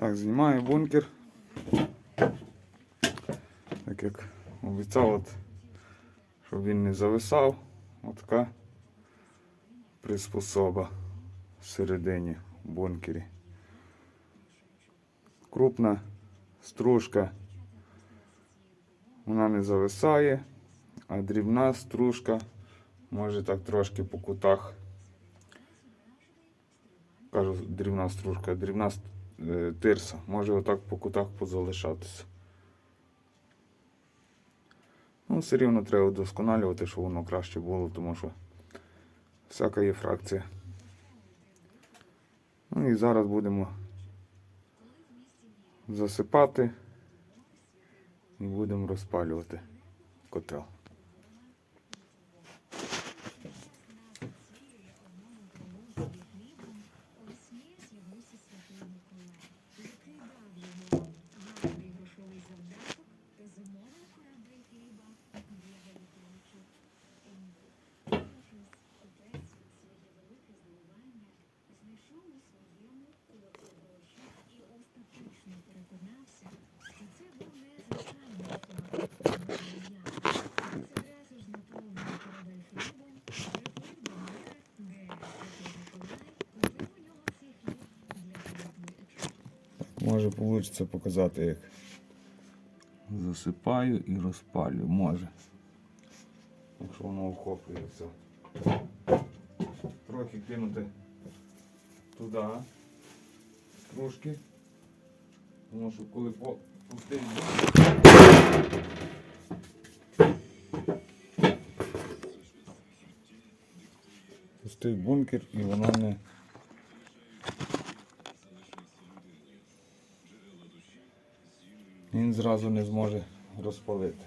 Так, знімаю бункер. Так як обіцяв, от, щоб він не зависав. Отака приспособа всередині бункері. Крупна стружка. Вона не зависає, а дрібна стружка може так трошки по кутах. Кажу, дрібна стружка, дрібна ст- е, тирса. Може отак по кутах позалишатися. Ну, все рівно треба вдосконалювати, щоб воно краще було, тому що всяка є фракція. Ну і зараз будемо засипати і будемо розпалювати котел. Може вийде показати, як засипаю і розпалюю. Може. Якщо воно охоплює все. Трохи кинути туди. Трошки. Тому що коли бункер, пустий бункер і воно не він зразу не зможе розпалити.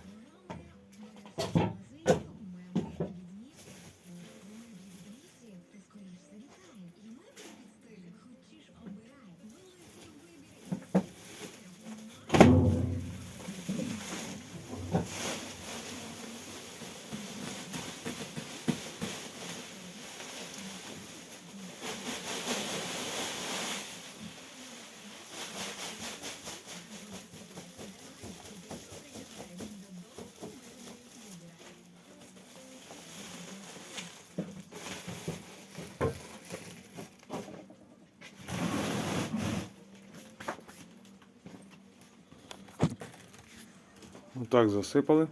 Отак засипали.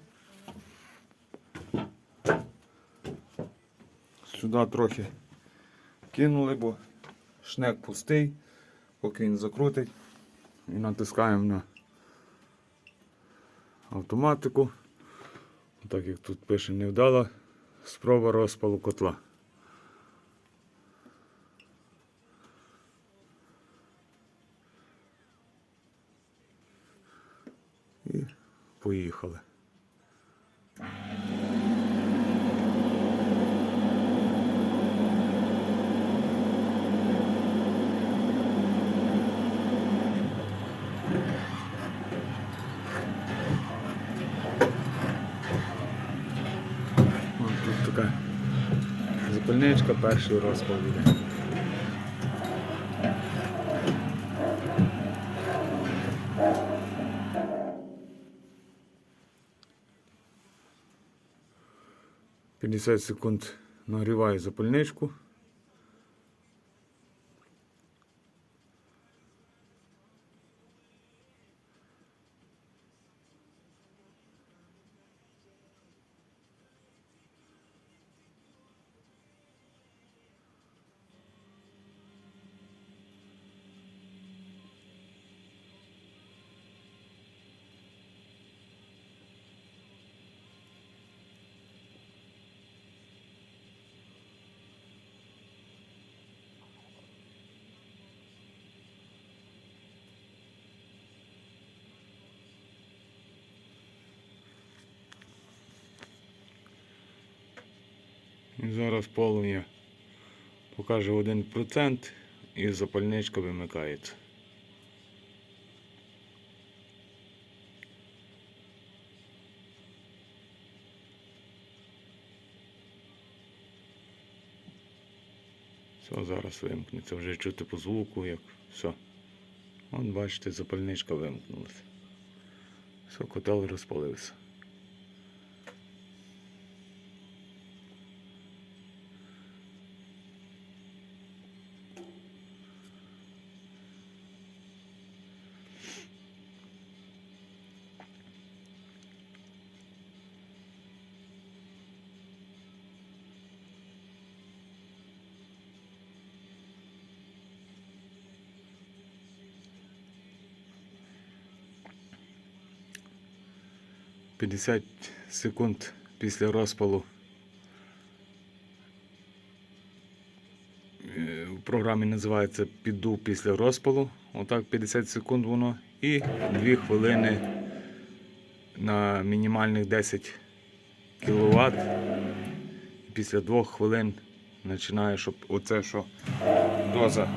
Сюди трохи кинули, бо шнек пустий, поки він закрутить. І натискаємо на автоматику. Так як тут пише невдала спроба розпалу котла. І поїхали. Запальничка, перший розпал. П'ятдесят секунд нагріваю запальничку. Зараз полум'я покаже 1% і запальничка вимикається. Все, зараз вимкнеться. Вже чути по звуку, як все. От бачите, запальничка вимкнулася. Все, котел розпалився. П'ятдесят секунд після розпалу. Е, В програмі називається піддув після розпалу. Отак 50 секунд воно. І 2 хвилини на мінімальних 10 кВт. Після 2 хвилин починає, щоб оце, що доза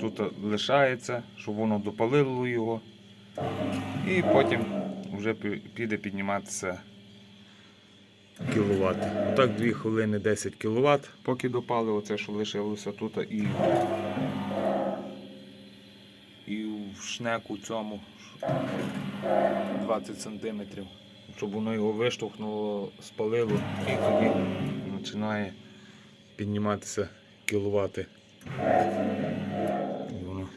тут лишається, щоб воно допалило його. І потім вже піде підніматися кіловат. Отак 2 хвилини 10 кВт, поки допали оце, що лишилося тут і, і в шнеку цьому 20 см, щоб воно його виштовхнуло, спалило і тоді починає підніматися кіловати. І воно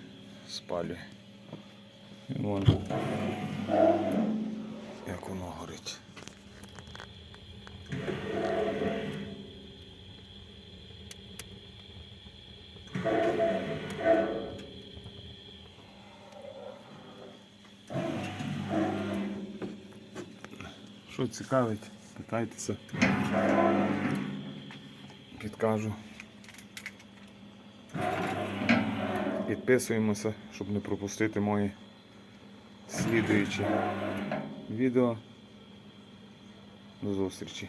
спалює. Вон, як воно горить. Що цікавить, питайтеся. Підкажу. Підписуємося, щоб не пропустити мої слідуючі відео. До зустрічі.